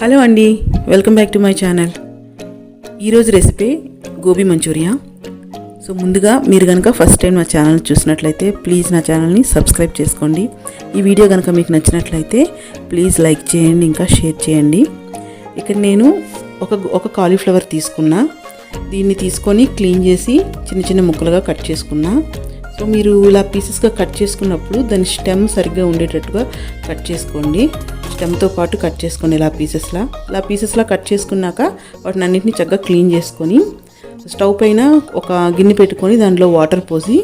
Hello అండి welcome back to my channel. ఈరోజు recipe gobi Manchuria. So ముందుగా మీరు కనుక ఫస్ట్ టైం నా ఛానల్ చూసినట్లయితే ప్లీజ్ నా ఛానల్ని సబ్స్క్రైబ్ చేసుకోండి. ఈ వీడియో కనుక మీకు నచ్చినట్లయితే ప్లీజ్ లైక్ చేయండి ఇంకా షేర్ చేయండి. ఇక్కడ నేను ఒక ఒక కాలీఫ్లవర్ తీసుకున్నా. దీన్ని తీసుకొని క్లీన్ చేసి చిన్న చిన్న ముక్కలుగా కట్ చేసుకున్నా. సో మీరు ఇలా పీసెస్గా కట్ చేసుకున్నప్పుడు దాని స్టెమ్ సరిగ్గా ఉండేటట్టుగా కట్ చేసుకోండి. స్టెమ్తో పాటు కట్ చేసుకోండి ఇలా పీసెస్లా ఇలా పీసెస్లా కట్ చేసుకున్నాక వాటిని అన్నింటినీ చక్కగా క్లీన్ చేసుకొని స్టవ్ పైన ఒక గిన్నె పెట్టుకొని దాంట్లో వాటర్ పోసి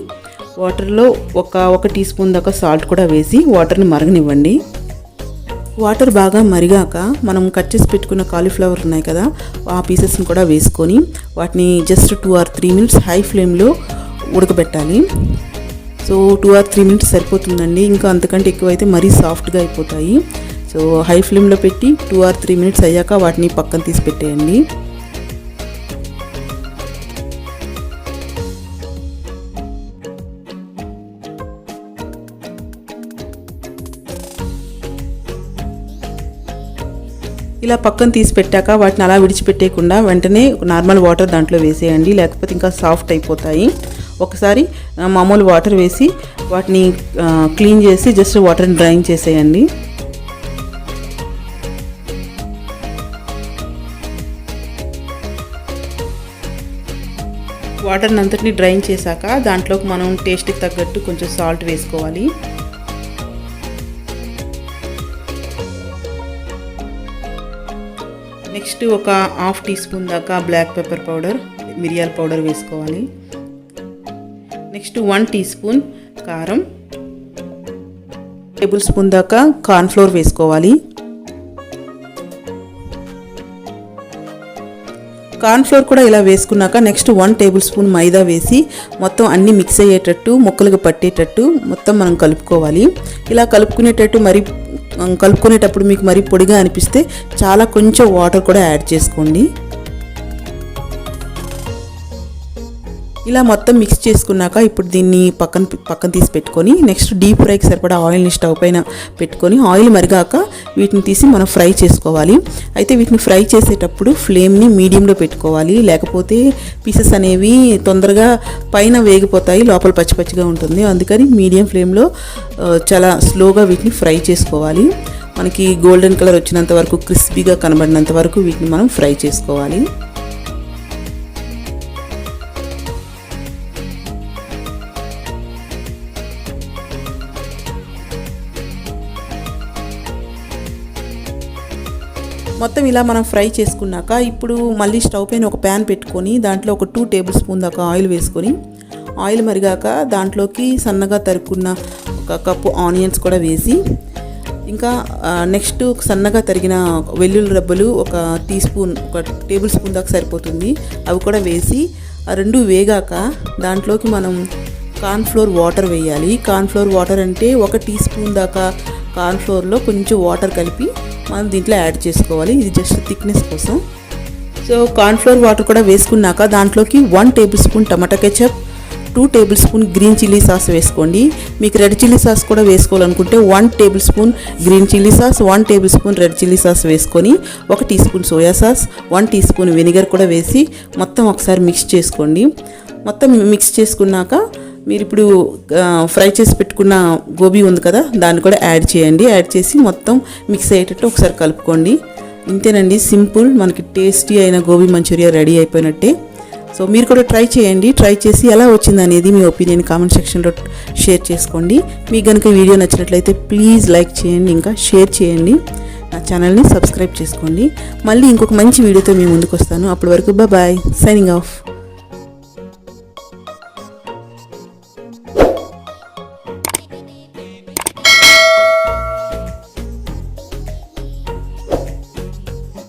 వాటర్లో ఒక ఒక టీ స్పూన్ దాకా సాల్ట్ కూడా వేసి వాటర్ని మరగనివ్వండి. వాటర్ బాగా మరిగాక మనం కట్ చేసి పెట్టుకున్న కాలీఫ్లవర్ ఉన్నాయి కదా ఆ పీసెస్ని కూడా వేసుకొని వాటిని just two or three minutes high ఫ్లేమ్లో ఉడకబెట్టాలి. So two or three minutes సరిపోతుందండి. ఇంకా అంతకంటే ఎక్కువైతే మరీ సాఫ్ట్గా అయిపోతాయి. సో హై ఫ్లేమ్లో పెట్టి టూ ఆర్ త్రీ మినిట్స్ అయ్యాక వాటిని పక్కన తీసి పెట్టేయండి. ఇలా పక్కన తీసి పెట్టాక వాటిని అలా విడిచిపెట్టేయకుండా వెంటనే నార్మల్ వాటర్ దాంట్లో వేసేయండి లేకపోతే ఇంకా సాఫ్ట్ అయిపోతాయి. ఒకసారి మామూలు వాటర్ వేసి వాటిని క్లీన్ చేసి జస్ట్ వాటర్ని డ్రైన్ చేసేయండి. వాటర్ని అంతటిని డ్రైన్ చేశాక దాంట్లోకి మనం టేస్ట్కి తగ్గట్టు కొంచెం సాల్ట్ వేసుకోవాలి. నెక్స్ట్ ఒక హాఫ్ టీ స్పూన్ దాకా బ్లాక్ పెప్పర్ పౌడర్ మిరియాల పౌడర్ వేసుకోవాలి. నెక్స్ట్ వన్ టీ స్పూన్ కారం టేబుల్ స్పూన్ దాకా కార్న్ఫ్లోర్ వేసుకోవాలి. కార్న్ఫ్లోర్ కూడా ఇలా వేసుకున్నాక next one tablespoon maida వేసి మొత్తం అన్నీ మిక్స్ అయ్యేటట్టు ముక్కలుగా పట్టేటట్టు మొత్తం మనం కలుపుకోవాలి. ఇలా కలుపుకునేటట్టు మరి కలుపుకునేటప్పుడు మీకు మరి పొడిగా అనిపిస్తే చాలా కొంచెం వాటర్ కూడా యాడ్ చేసుకోండి. ఇలా మొత్తం మిక్స్ చేసుకున్నాక ఇప్పుడు దీన్ని పక్కన పక్కన తీసి పెట్టుకొని నెక్స్ట్ డీప్ ఫ్రైకి సరిపడా ఆయిల్ని స్టవ్ పైన పెట్టుకొని ఆయిల్ మరిగాక వీటిని తీసి మనం ఫ్రై చేసుకోవాలి. అయితే వీటిని ఫ్రై చేసేటప్పుడు ఫ్లేమ్ని మీడియంలో పెట్టుకోవాలి. లేకపోతే పీసెస్ అనేవి తొందరగా పైన వేగిపోతాయి లోపల పచ్చి పచ్చిగా ఉంటుంది. అందుకని మీడియం ఫ్లేమ్లో చాలా స్లోగా వీటిని ఫ్రై చేసుకోవాలి. మనకి గోల్డెన్ కలర్ వచ్చినంత వరకు క్రిస్పీగా కనబడినంత వరకు వీటిని మనం ఫ్రై చేసుకోవాలి. మొత్తం ఇలా మనం ఫ్రై చేసుకున్నాక ఇప్పుడు మళ్ళీ స్టవ్ పైన ఒక ప్యాన్ పెట్టుకొని దాంట్లో ఒక టూ టేబుల్ స్పూన్ దాకా ఆయిల్ వేసుకొని ఆయిల్ మరిగాక దాంట్లోకి సన్నగా తరుక్కున్న ఒక కప్పు ఆనియన్స్ కూడా వేసి ఇంకా నెక్స్ట్ సన్నగా తరిగిన వెల్లుల్లి రబ్బలు ఒక టీ స్పూన్ ఒక టేబుల్ స్పూన్ దాకా సరిపోతుంది. అవి కూడా వేసి ఆ రెండు వేగాక దాంట్లోకి మనం కార్న్ఫ్లోర్ వాటర్ వేయాలి. కార్న్ఫ్లోర్ వాటర్ అంటే ఒక టీ స్పూన్ దాకా కార్న్ఫ్లోర్లో కొంచెం వాటర్ కలిపి మనం దీంట్లో యాడ్ చేసుకోవాలి. ఇది జస్ట్ థిక్నెస్ కోసం. సో కార్న్ఫ్లోర్ వాటర్ కూడా వేసుకున్నాక దాంట్లోకి one tablespoon tomato ketchup two tablespoon green chilli sauce వేసుకోండి. మీకు రెడ్ చిల్లీ సాస్ కూడా వేసుకోవాలనుకుంటే one tablespoon green chilli sauce one tablespoon red chilli sauce వేసుకొని ఒక teaspoon soya sauce one teaspoon vinegar కూడా వేసి మొత్తం ఒకసారి మిక్స్ చేసుకోండి. మొత్తం మిక్స్ చేసుకున్నాక మీరు ఇప్పుడు ఫ్రై చేసి పెట్టుకున్న గోబీ ఉంది కదా దాన్ని కూడా యాడ్ చేయండి. యాడ్ చేసి మొత్తం మిక్స్ అయ్యేటట్టు ఒకసారి కలుపుకోండి. ఇంతేనండి సింపుల్ మనకి టేస్టీ అయిన గోబీ మంచూరియా రెడీ అయిపోయినట్టే. సో మీరు కూడా ట్రై చేయండి. ట్రై చేసి ఎలా వచ్చింది అనేది మీ ఒపీనియన్ కామెంట్ సెక్షన్లో షేర్ చేసుకోండి. మీకు కనుక వీడియో నచ్చినట్లయితే ప్లీజ్ లైక్ చేయండి ఇంకా షేర్ చేయండి. నా ఛానల్ని సబ్స్క్రైబ్ చేసుకోండి. మళ్ళీ ఇంకొక మంచి వీడియోతో మీ ముందుకు వస్తాను. అప్పటి వరకు బాయ్ సైనింగ్ ఆఫ్